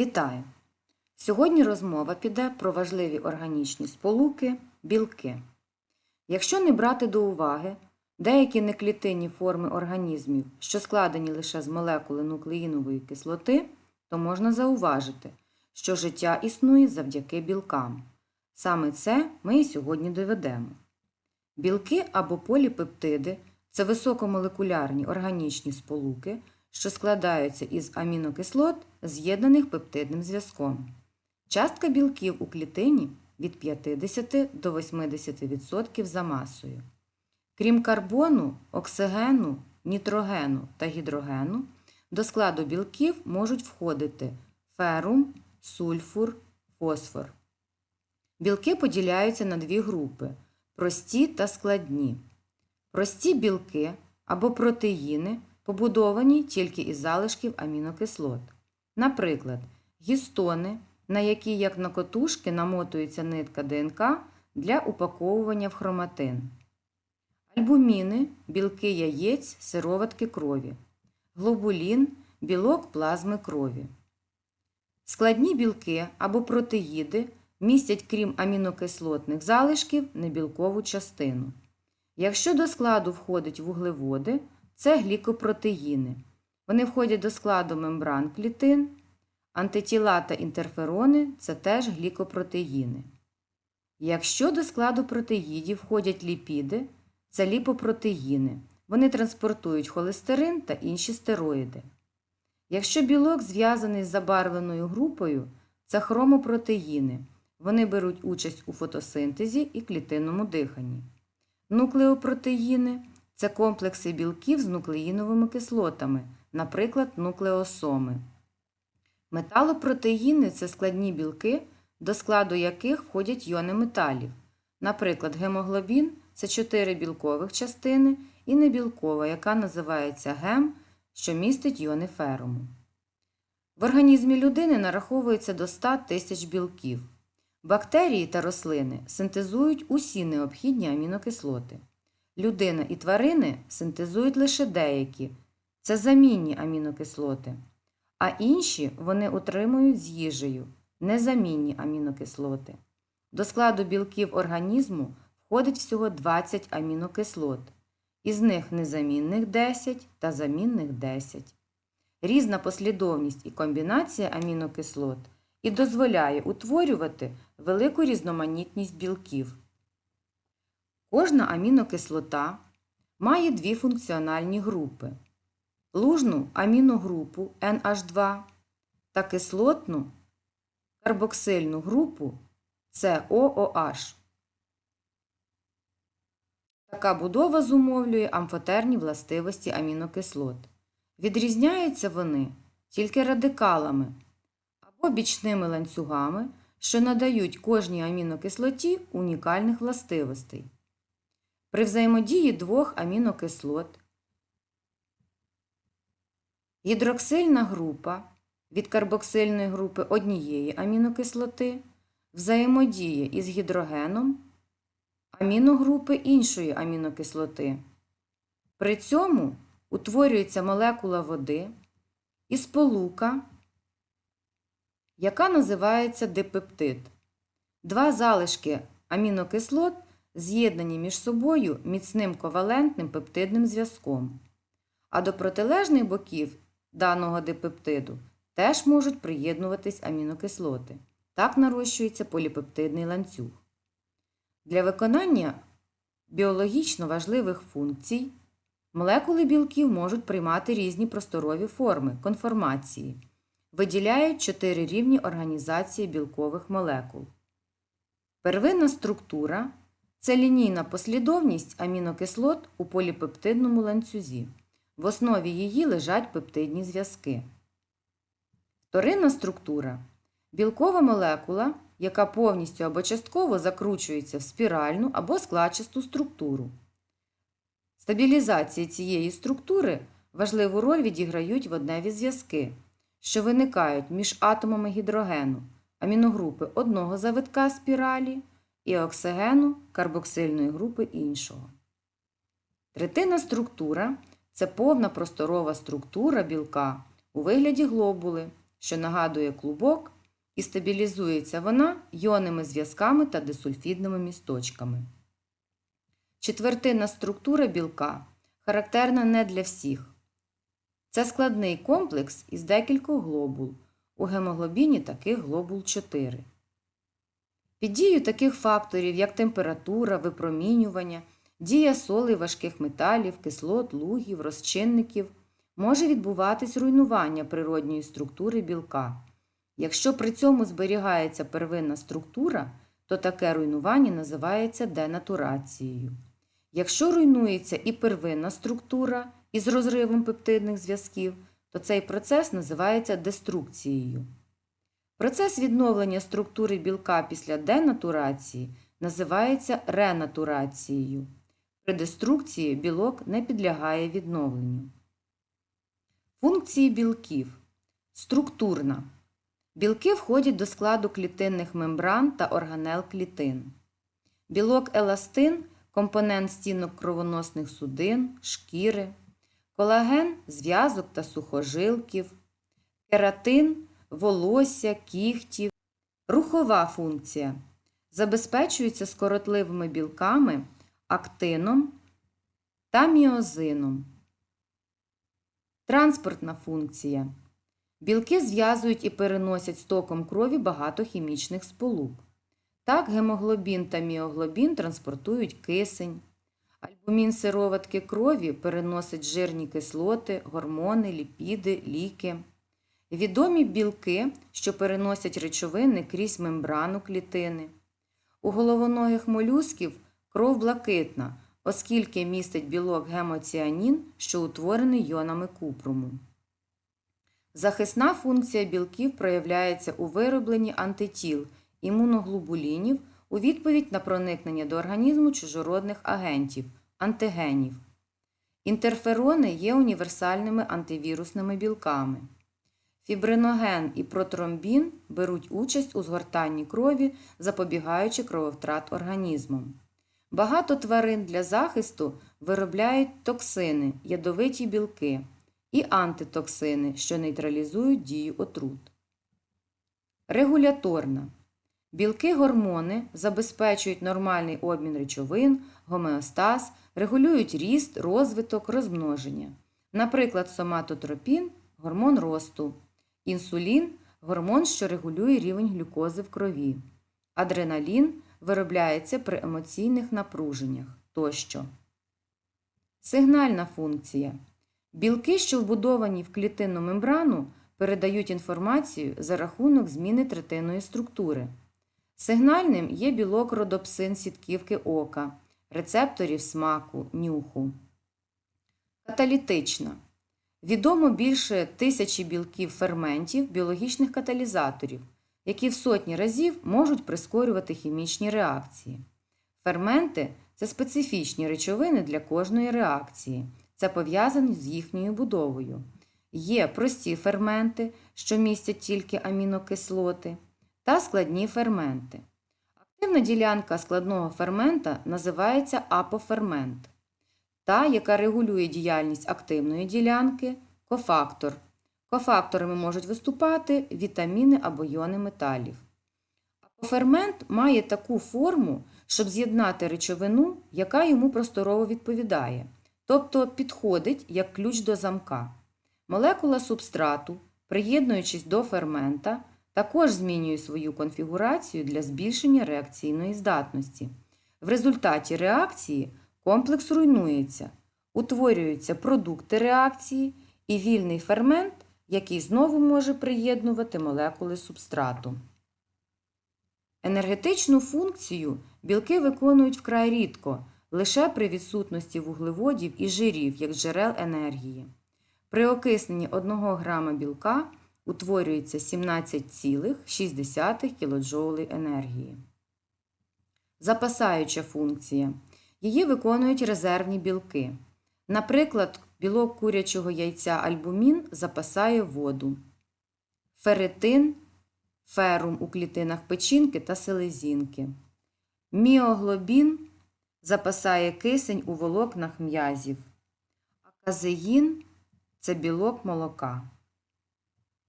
Вітаю! Сьогодні розмова піде про важливі органічні сполуки білки. Якщо не брати до уваги деякі неклітинні форми організмів, що складені лише з молекули нуклеїнової кислоти, то можна зауважити, що життя існує завдяки білкам. Саме це ми і сьогодні доведемо. Білки або поліпептиди це високомолекулярні органічні сполуки, що складаються із амінокислот, з'єднаних пептидним зв'язком. Частка білків у клітині від 50 до 80% за масою. Крім карбону, оксигену, нітрогену та гідрогену, до складу білків можуть входити ферум, сульфур, фосфор. Білки поділяються на дві групи прості та складні. Прості білки або протеїни побудовані тільки із залишків амінокислот. Наприклад, гістони, на які, як на котушки, намотується нитка ДНК для упаковування в хроматин. Альбуміни білки яєць, сироватки крові. Глобулін білок плазми крові. Складні білки або протеїди містять, крім амінокислотних залишків, небілкову частину. Якщо до складу входять вуглеводи, це глікопротеїни. Вони входять до складу мембран клітин. Антитіла та інтерферони це теж глікопротеїни. Якщо до складу протеїдів входять ліпіди, це ліпопротеїни. Вони транспортують холестерин та інші стероїди. Якщо білок зв'язаний з забарвленою групою, це хромопротеїни. Вони беруть участь у фотосинтезі і клітинному диханні. Нуклеопротеїни це комплекси білків з нуклеїновими кислотами, наприклад, нуклеосоми. Металопротеїни це складні білки, до складу яких входять йони металів. Наприклад, гемоглобін це 4 білкових частини і небілкова, яка називається гем, що містить йони феруму. В організмі людини нараховується до 100 тисяч білків. Бактерії та рослини синтезують усі необхідні амінокислоти. Людина і тварини синтезують лише деякі це замінні амінокислоти, а інші вони утримують з їжею незамінні амінокислоти. До складу білків організму входить всього 20 амінокислот, із них незамінних 10 та замінних 10. Різна послідовність і комбінація амінокислот і дозволяє утворювати велику різноманітність білків. Кожна амінокислота має дві функціональні групи лужну аміногрупу NH2 та кислотну карбоксильну групу COOH. Така будова зумовлює амфотерні властивості амінокислот. Відрізняються вони тільки радикалами або бічними ланцюгами, що надають кожній амінокислоті унікальних властивостей. При взаємодії двох амінокислот гідроксильна група від карбоксильної групи однієї амінокислоти взаємодіє із гідрогеном аміногрупи іншої амінокислоти. При цьому утворюється молекула води і сполука, яка називається дипептид. Два залишки амінокислот з'єднані між собою міцним ковалентним пептидним зв'язком. А до протилежних боків даного дипептиду теж можуть приєднуватись амінокислоти. Так нарощується поліпептидний ланцюг. Для виконання біологічно важливих функцій молекули білків можуть приймати різні просторові форми конформації, виділяють чотири рівні організації білкових молекул. Первинна структура це лінійна послідовність амінокислот у поліпептидному ланцюзі. В основі її лежать пептидні зв'язки. Вторинна структура білкова молекула, яка повністю або частково закручується в спіральну або складчасту структуру. Стабілізації цієї структури важливу роль відіграють водневі зв'язки, що виникають між атомами гідрогену, аміногрупи одного завитка спіралі і оксигену карбоксильної групи іншого. Третинна структура це повна просторова структура білка у вигляді глобули, що нагадує клубок, і стабілізується вона йонними зв'язками та дисульфідними місточками. Четвертинна структура білка характерна не для всіх. Це складний комплекс із декількох глобул. У гемоглобіні таких глобул 4. Під дією таких факторів, як температура, випромінювання, дія солей важких металів, кислот, лугів, розчинників, може відбуватись руйнування природньої структури білка. Якщо при цьому зберігається первинна структура, то таке руйнування називається денатурацією. Якщо руйнується і первинна структура із розривом пептидних зв'язків, то цей процес називається деструкцією. Процес відновлення структури білка після денатурації називається ренатурацією. При деструкції білок не підлягає відновленню. Функції білків. Структурна. Білки входять до складу клітинних мембран та органел клітин. Білок еластин компонент стінок кровоносних судин, шкіри, колаген зв'язок та сухожилків, кератин волосся, кігтів. Рухова функція забезпечується скоротливими білками, актином та міозином. Транспортна функція. Білки зв'язують і переносять з током крові багато хімічних сполук. Так, гемоглобін та міоглобін транспортують кисень. Альбумін сироватки крові переносить жирні кислоти, гормони, ліпіди, ліки. Відомі білки, що переносять речовини крізь мембрану клітини. У головоногих молюсків кров блакитна, оскільки містить білок гемоціанін, що утворений йонами купруму. Захисна функція білків проявляється у виробленні антитіл імуноглобулінів у відповідь на проникнення до організму чужородних агентів антигенів. Інтерферони є універсальними антивірусними білками. Фібриноген і протромбін беруть участь у згортанні крові, запобігаючи крововтрат організмом. Багато тварин для захисту виробляють токсини, ядовиті білки і антитоксини, що нейтралізують дію отрут. Регуляторна. Білки-гормони забезпечують нормальний обмін речовин, гомеостаз, регулюють ріст, розвиток, розмноження. Наприклад, соматотропін гормон росту, інсулін гормон, що регулює рівень глюкози в крові, адреналін виробляється при емоційних напруженнях тощо. Сигнальна функція. Білки, що вбудовані в клітинну мембрану, передають інформацію за рахунок зміни третинної структури. Сигнальним є білок родопсин сітківки ока, рецепторів смаку, нюху. Каталітична. Відомо більше тисячі білків ферментів біологічних каталізаторів, які в сотні разів можуть прискорювати хімічні реакції. Ферменти це специфічні речовини для кожної реакції. Це пов'язано з їхньою будовою. Є прості ферменти, що містять тільки амінокислоти, та складні ферменти. Активна ділянка складного фермента називається апофермент. Та, яка регулює діяльність активної ділянки кофактор. Кофакторами можуть виступати вітаміни або йони металів. Апофермент має таку форму, щоб з'єднати речовину, яка йому просторово відповідає, тобто підходить як ключ до замка. Молекула субстрату, приєднуючись до фермента, також змінює свою конфігурацію для збільшення реакційної здатності. В результаті реакції комплекс руйнується, утворюються продукти реакції і вільний фермент, який знову може приєднувати молекули субстрату. Енергетичну функцію білки виконують вкрай рідко, лише при відсутності вуглеводів і жирів як джерел енергії. При окисненні 1 грама білка утворюється 17,6 кДж енергії. Запасаюча функція. Її виконують резервні білки. Наприклад, білок курячого яйця альбумін запасає воду, феритин, ферум у клітинах печінки та селезінки. Міоглобін запасає кисень у волокнах м'язів, а казеїн це білок молока.